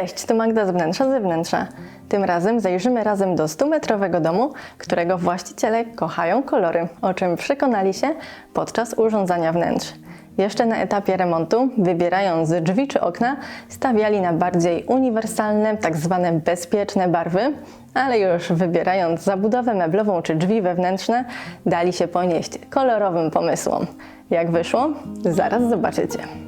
Cześć, to Magda z wnętrza zewnętrza. Tym razem zajrzymy razem do 100-metrowego domu, którego właściciele kochają kolory, o czym przekonali się podczas urządzania wnętrz. Jeszcze na etapie remontu, wybierając drzwi czy okna, stawiali na bardziej uniwersalne, tak zwane bezpieczne barwy, ale już wybierając zabudowę meblową czy drzwi wewnętrzne, dali się ponieść kolorowym pomysłom. Jak wyszło? Zaraz zobaczycie.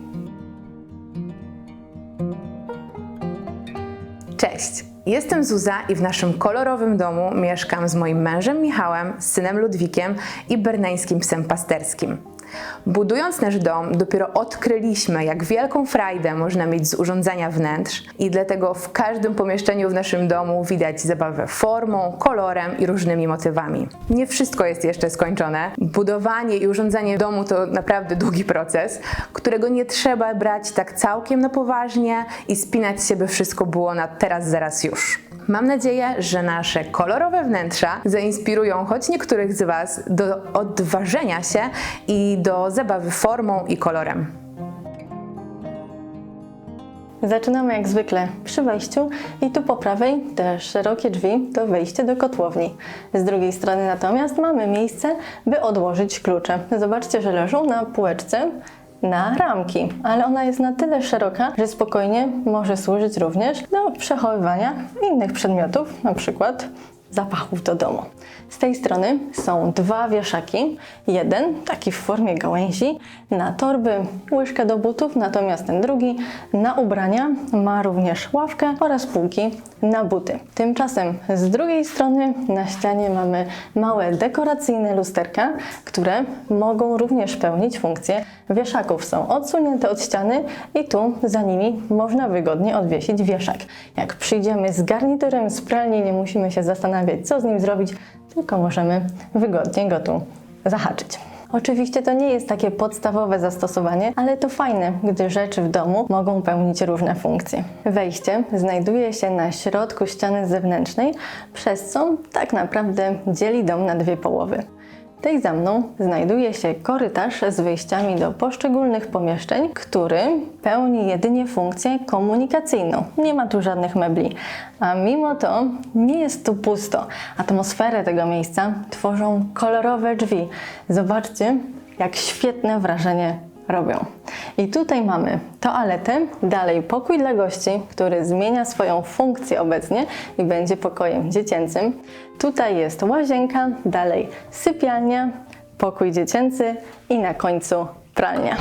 Cześć, jestem Zuza i w naszym kolorowym domu mieszkam z moim mężem Michałem, synem Ludwikiem i berneńskim psem pasterskim. Budując nasz dom, dopiero odkryliśmy, jak wielką frajdę można mieć z urządzania wnętrz i dlatego w każdym pomieszczeniu w naszym domu widać zabawę formą, kolorem i różnymi motywami. Nie wszystko jest jeszcze skończone. Budowanie i urządzanie domu to naprawdę długi proces, którego nie trzeba brać tak całkiem na poważnie i spinać się, by wszystko było na teraz, zaraz, już. Mam nadzieję, że nasze kolorowe wnętrza zainspirują choć niektórych z Was do odważenia się i do zabawy formą i kolorem. Zaczynamy jak zwykle przy wejściu i tu po prawej te szerokie drzwi to wejście do kotłowni. Z drugiej strony natomiast mamy miejsce, by odłożyć klucze. Zobaczcie, że leżą na półeczce na ramki, ale ona jest na tyle szeroka, że spokojnie może służyć również do przechowywania innych przedmiotów, na przykład zapachów do domu. Z tej strony są dwa wieszaki. Jeden, taki w formie gałęzi, na torby, łyżkę do butów, natomiast ten drugi na ubrania ma również ławkę oraz półki na buty. Tymczasem z drugiej strony na ścianie mamy małe dekoracyjne lusterka, które mogą również pełnić funkcję wieszaków. Są odsunięte od ściany i tu za nimi można wygodnie odwiesić wieszak. Jak przyjdziemy z garniturem z pralni, nie musimy się zastanawiać, co z nim zrobić, tylko możemy wygodnie go tu zahaczyć. Oczywiście to nie jest takie podstawowe zastosowanie, ale to fajne, gdy rzeczy w domu mogą pełnić różne funkcje. Wejście znajduje się na środku ściany zewnętrznej, przez co tak naprawdę dzieli dom na dwie połowy. Tej za mną znajduje się korytarz z wyjściami do poszczególnych pomieszczeń, który pełni jedynie funkcję komunikacyjną. Nie ma tu żadnych mebli, a mimo to nie jest tu pusto. Atmosferę tego miejsca tworzą kolorowe drzwi. Zobaczcie, jak świetne wrażenie robią. I tutaj mamy toaletę, dalej pokój dla gości, który zmienia swoją funkcję obecnie i będzie pokojem dziecięcym. Tutaj jest łazienka, dalej sypialnia, pokój dziecięcy i na końcu pralnia.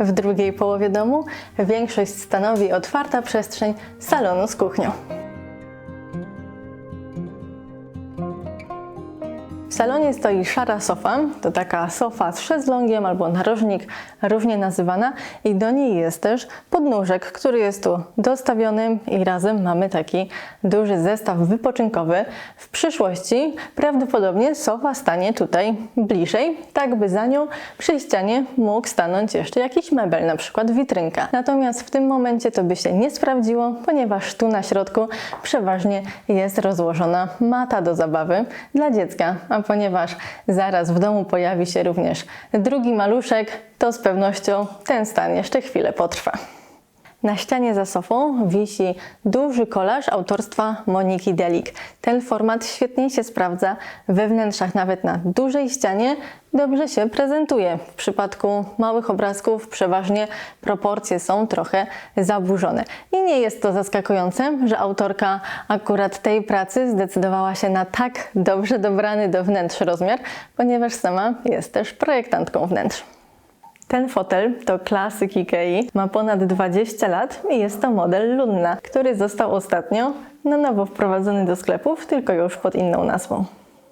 W drugiej połowie domu większość stanowi otwarta przestrzeń salonu z kuchnią. W salonie stoi szara sofa, to taka sofa z szezlongiem albo narożnik, różnie nazywana i do niej jest też podnóżek, który jest tu dostawiony i razem mamy taki duży zestaw wypoczynkowy. W przyszłości prawdopodobnie sofa stanie tutaj bliżej, tak by za nią przy ścianie mógł stanąć jeszcze jakiś mebel, na przykład witrynka. Natomiast w tym momencie to by się nie sprawdziło, ponieważ tu na środku przeważnie jest rozłożona mata do zabawy dla dziecka, a ponieważ zaraz w domu pojawi się również drugi maluszek, to z pewnością ten stan jeszcze chwilę potrwa. Na ścianie za sofą wisi duży kolaż autorstwa Moniki Delik. Ten format świetnie się sprawdza we wnętrzach, nawet na dużej ścianie dobrze się prezentuje. W przypadku małych obrazków przeważnie proporcje są trochę zaburzone. I nie jest to zaskakujące, że autorka akurat tej pracy zdecydowała się na tak dobrze dobrany do wnętrz rozmiar, ponieważ sama jest też projektantką wnętrz. Ten fotel to klasyk Ikei, ma ponad 20 lat i jest to model Lunna, który został ostatnio na nowo wprowadzony do sklepów, tylko już pod inną nazwą.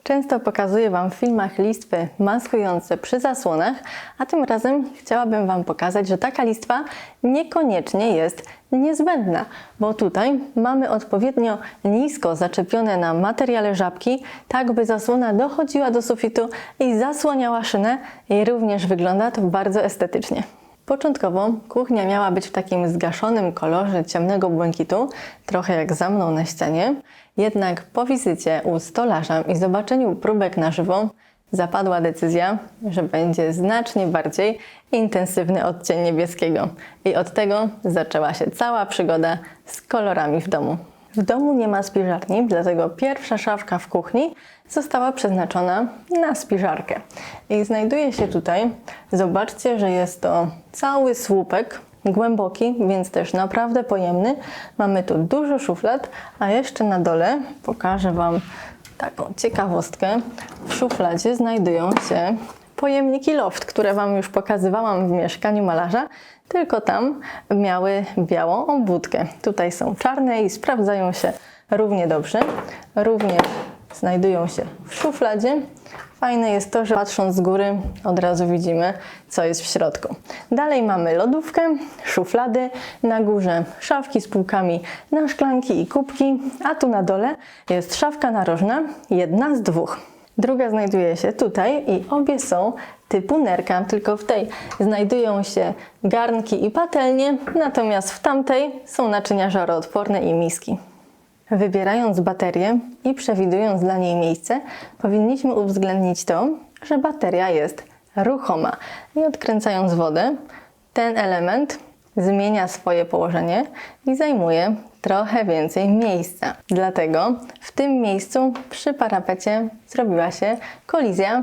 Często pokazuję Wam w filmach listwy maskujące przy zasłonach, a tym razem chciałabym Wam pokazać, że taka listwa niekoniecznie jest niezbędna, bo tutaj mamy odpowiednio nisko zaczepione na materiale żabki, tak by zasłona dochodziła do sufitu i zasłaniała szynę i również wygląda to bardzo estetycznie. Początkowo kuchnia miała być w takim zgaszonym kolorze ciemnego błękitu, trochę jak za mną na ścianie. Jednak po wizycie u stolarza i zobaczeniu próbek na żywo zapadła decyzja, że będzie znacznie bardziej intensywny odcień niebieskiego. I od tego zaczęła się cała przygoda z kolorami w domu. W domu nie ma spiżarni, dlatego pierwsza szafka w kuchni została przeznaczona na spiżarkę. I znajduje się tutaj, zobaczcie, że jest to cały słupek, głęboki, więc też naprawdę pojemny. Mamy tu dużo szuflad, a jeszcze na dole pokażę Wam taką ciekawostkę. W szufladzie znajdują się pojemniki loft, które Wam już pokazywałam w mieszkaniu malarza, tylko tam miały białą obwódkę. Tutaj są czarne i sprawdzają się równie dobrze. Również znajdują się w szufladzie. Fajne jest to, że patrząc z góry od razu widzimy, co jest w środku. Dalej mamy lodówkę, szuflady, na górze szafki z półkami na szklanki i kubki, a tu na dole jest szafka narożna, jedna z dwóch. Druga znajduje się tutaj i obie są typu nerka, tylko w tej znajdują się garnki i patelnie, natomiast w tamtej są naczynia żaroodporne i miski. Wybierając baterię i przewidując dla niej miejsce, powinniśmy uwzględnić to, że bateria jest ruchoma. I odkręcając wodę, ten element zmienia swoje położenie i zajmuje trochę więcej miejsca. Dlatego w tym miejscu przy parapecie zrobiła się kolizja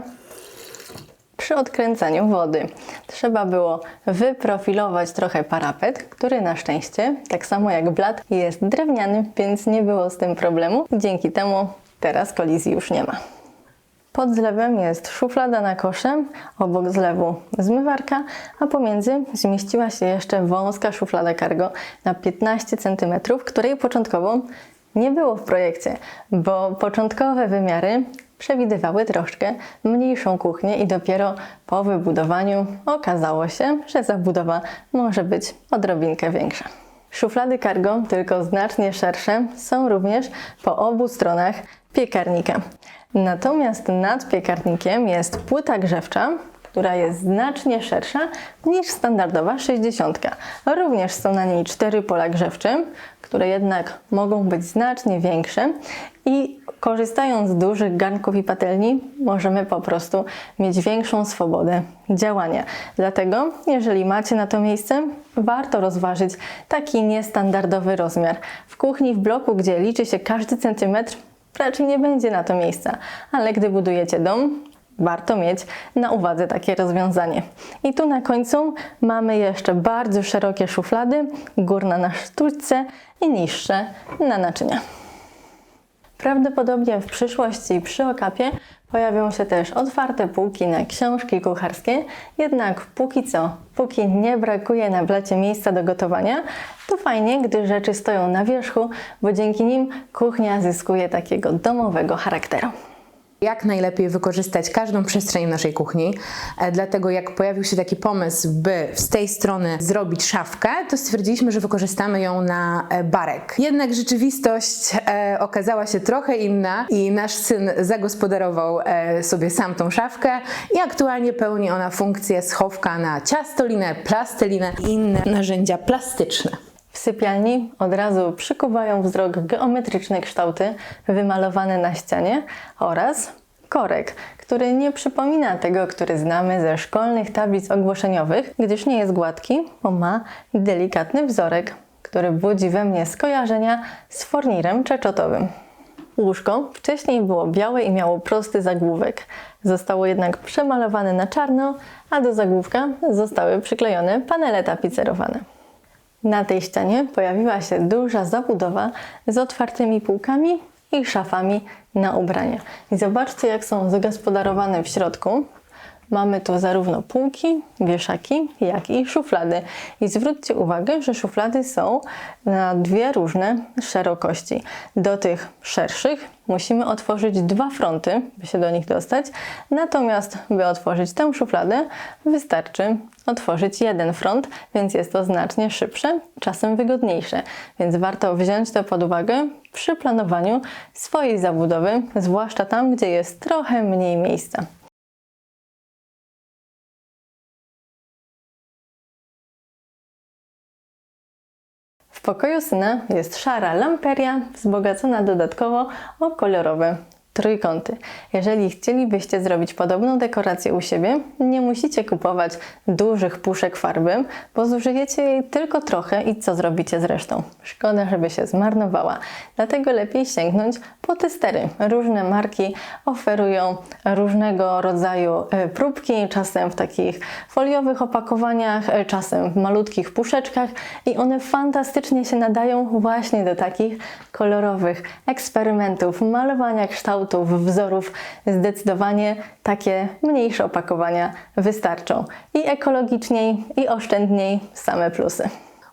przy odkręcaniu wody. Trzeba było wyprofilować trochę parapet, który na szczęście, tak samo jak blat, jest drewniany, więc nie było z tym problemu. Dzięki temu teraz kolizji już nie ma. Pod zlewem jest szuflada na kosze, obok zlewu zmywarka, a pomiędzy zmieściła się jeszcze wąska szuflada cargo na 15 cm, której początkowo nie było w projekcie, bo początkowe wymiary przewidywały troszkę mniejszą kuchnię i dopiero po wybudowaniu okazało się, że zabudowa może być odrobinkę większa. Szuflady cargo, tylko znacznie szersze, są również po obu stronach piekarnika. Natomiast nad piekarnikiem jest płyta grzewcza, która jest znacznie szersza niż standardowa 60. Również są na niej cztery pola grzewcze, które jednak mogą być znacznie większe i korzystając z dużych garnków i patelni możemy po prostu mieć większą swobodę działania. Dlatego, jeżeli macie na to miejsce, warto rozważyć taki niestandardowy rozmiar. W kuchni, w bloku, gdzie liczy się każdy centymetr, raczej nie będzie na to miejsca, ale gdy budujecie dom, warto mieć na uwadze takie rozwiązanie. I tu na końcu mamy jeszcze bardzo szerokie szuflady, górna na sztućce i niższe na naczynia. Prawdopodobnie w przyszłości przy okapie pojawią się też otwarte półki na książki kucharskie, jednak póki co, póki nie brakuje na blacie miejsca do gotowania, to fajnie, gdy rzeczy stoją na wierzchu, bo dzięki nim kuchnia zyskuje takiego domowego charakteru jak najlepiej wykorzystać każdą przestrzeń w naszej kuchni. E, Dlatego jak pojawił się taki pomysł, by z tej strony zrobić szafkę, to stwierdziliśmy, że wykorzystamy ją na e, barek. Jednak rzeczywistość e, okazała się trochę inna i nasz syn zagospodarował sobie sam tą szafkę i aktualnie pełni ona funkcję schowka na ciastolinę, plastelinę i inne narzędzia plastyczne. W sypialni od razu przykuwają wzrok geometryczne kształty wymalowane na ścianie oraz korek, który nie przypomina tego, który znamy ze szkolnych tablic ogłoszeniowych, gdyż nie jest gładki, bo ma delikatny wzorek, który budzi we mnie skojarzenia z fornirem czeczotowym. Łóżko wcześniej było białe i miało prosty zagłówek. Zostało jednak przemalowane na czarno, a do zagłówka zostały przyklejone panele tapicerowane. Na tej ścianie pojawiła się duża zabudowa z otwartymi półkami i szafami na ubrania. I zobaczcie, jak są zagospodarowane w środku. Mamy tu zarówno półki, wieszaki, jak i szuflady. I zwróćcie uwagę, że szuflady są na dwie różne szerokości. Do tych szerszych musimy otworzyć dwa fronty, by się do nich dostać. Natomiast, by otworzyć tę szufladę, wystarczy otworzyć jeden front, więc jest to znacznie szybsze, czasem wygodniejsze. Więc warto wziąć to pod uwagę przy planowaniu swojej zabudowy, zwłaszcza tam, gdzie jest trochę mniej miejsca. W pokoju syna jest szara lamperia wzbogacona dodatkowo o kolorowe trójkąty. Jeżeli chcielibyście zrobić podobną dekorację u siebie, nie musicie kupować dużych puszek farby, bo zużyjecie jej tylko trochę i co zrobicie z resztą? Szkoda, żeby się zmarnowała. Dlatego lepiej sięgnąć po testery. Różne marki oferują różnego rodzaju e, próbki, czasem w takich foliowych opakowaniach, e, czasem w malutkich puszeczkach i one fantastycznie się nadają właśnie do takich kolorowych eksperymentów, malowania kształtów, wzorów. Zdecydowanie takie mniejsze opakowania wystarczą. I ekologiczniej, i oszczędniej same plusy.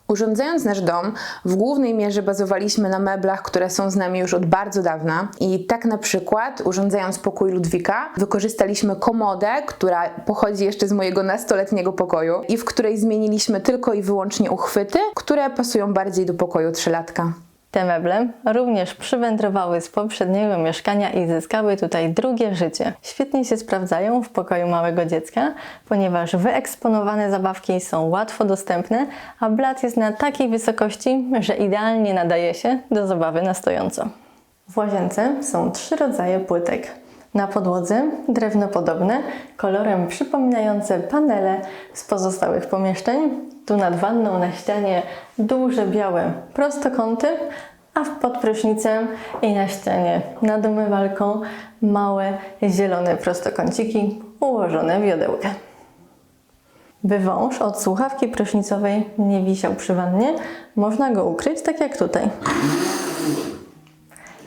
Urządzając nasz dom, w głównej mierze bazowaliśmy na meblach, które są z nami już od bardzo dawna. I tak na przykład, urządzając pokój Ludwika, wykorzystaliśmy komodę, która pochodzi jeszcze z mojego nastoletniego pokoju i w której zmieniliśmy tylko i wyłącznie uchwyty, które pasują bardziej do pokoju trzylatka. Te meble również przywędrowały z poprzedniego mieszkania i zyskały tutaj drugie życie. Świetnie się sprawdzają w pokoju małego dziecka, ponieważ wyeksponowane zabawki są łatwo dostępne, a blat jest na takiej wysokości, że idealnie nadaje się do zabawy na stojąco. W łazience są trzy rodzaje płytek. Na podłodze drewno podobne, kolorem przypominające panele z pozostałych pomieszczeń. Tu nad wanną na ścianie duże białe prostokąty, a pod prysznicem i na ścianie nad umywalką małe zielone prostokąciki ułożone w jodełkę. By wąż od słuchawki prysznicowej nie wisiał przy wannie, można go ukryć tak jak tutaj.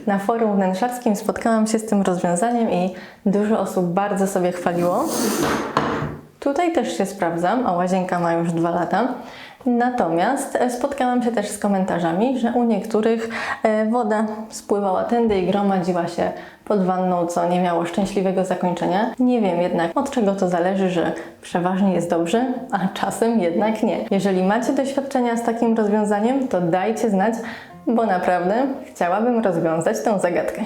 Na forum wnętrzarskim spotkałam się z tym rozwiązaniem i dużo osób bardzo sobie chwaliło. Tutaj też się sprawdzam, a łazienka ma już dwa lata. Natomiast e, spotkałam się też z komentarzami, że u niektórych e, woda spływała tędy i gromadziła się pod wanną, co nie miało szczęśliwego zakończenia. Nie wiem jednak od czego to zależy, że przeważnie jest dobrze, a czasem jednak nie. Jeżeli macie doświadczenia z takim rozwiązaniem, to dajcie znać, bo naprawdę chciałabym rozwiązać tę zagadkę.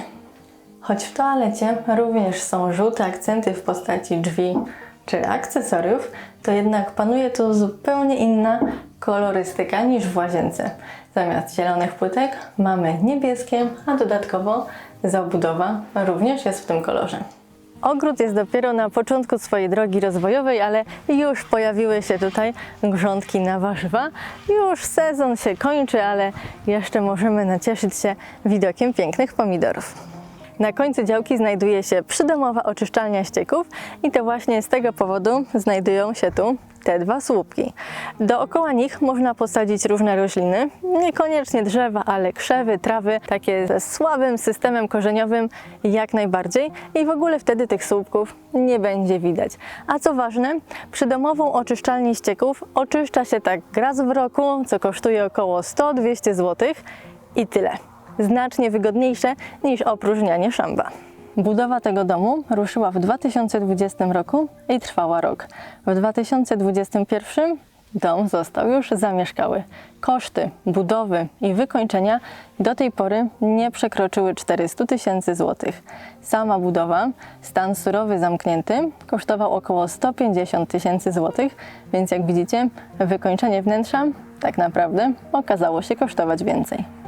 Choć w toalecie również są żółte akcenty w postaci drzwi czy akcesoriów, to jednak panuje tu zupełnie inna kolorystyka niż w łazience. Zamiast zielonych płytek mamy niebieskie, a dodatkowo zabudowa również jest w tym kolorze. Ogród jest dopiero na początku swojej drogi rozwojowej, ale już pojawiły się tutaj grządki na warzywa. Już sezon się kończy, ale jeszcze możemy nacieszyć się widokiem pięknych pomidorów. Na końcu działki znajduje się przydomowa oczyszczalnia ścieków i to właśnie z tego powodu znajdują się tu te dwa słupki. Dookoła nich można posadzić różne rośliny, niekoniecznie drzewa, ale krzewy, trawy, takie ze słabym systemem korzeniowym jak najbardziej i w ogóle wtedy tych słupków nie będzie widać. A co ważne, przydomową oczyszczalnię ścieków oczyszcza się tak raz w roku, co kosztuje około 100-200 zł i tyle znacznie wygodniejsze niż opróżnianie szamba. Budowa tego domu ruszyła w 2020 roku i trwała rok. W 2021 dom został już zamieszkały. Koszty budowy i wykończenia do tej pory nie przekroczyły 400 tysięcy złotych. Sama budowa, stan surowy zamknięty, kosztował około 150 tysięcy złotych, więc jak widzicie, wykończenie wnętrza tak naprawdę okazało się kosztować więcej.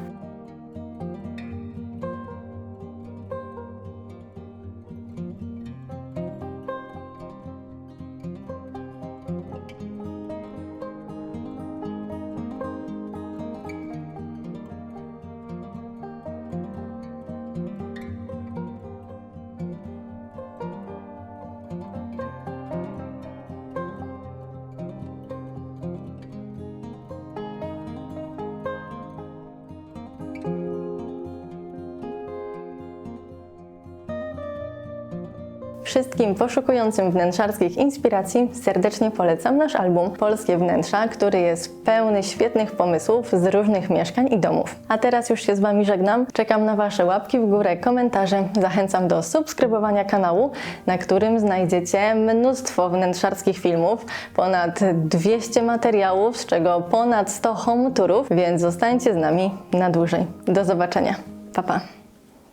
Wszystkim poszukującym wnętrzarskich inspiracji serdecznie polecam nasz album Polskie Wnętrza, który jest pełny świetnych pomysłów z różnych mieszkań i domów. A teraz już się z Wami żegnam. Czekam na Wasze łapki w górę, komentarze. Zachęcam do subskrybowania kanału, na którym znajdziecie mnóstwo wnętrzarskich filmów, ponad 200 materiałów, z czego ponad 100 home tourów, więc zostańcie z nami na dłużej. Do zobaczenia. Pa, pa.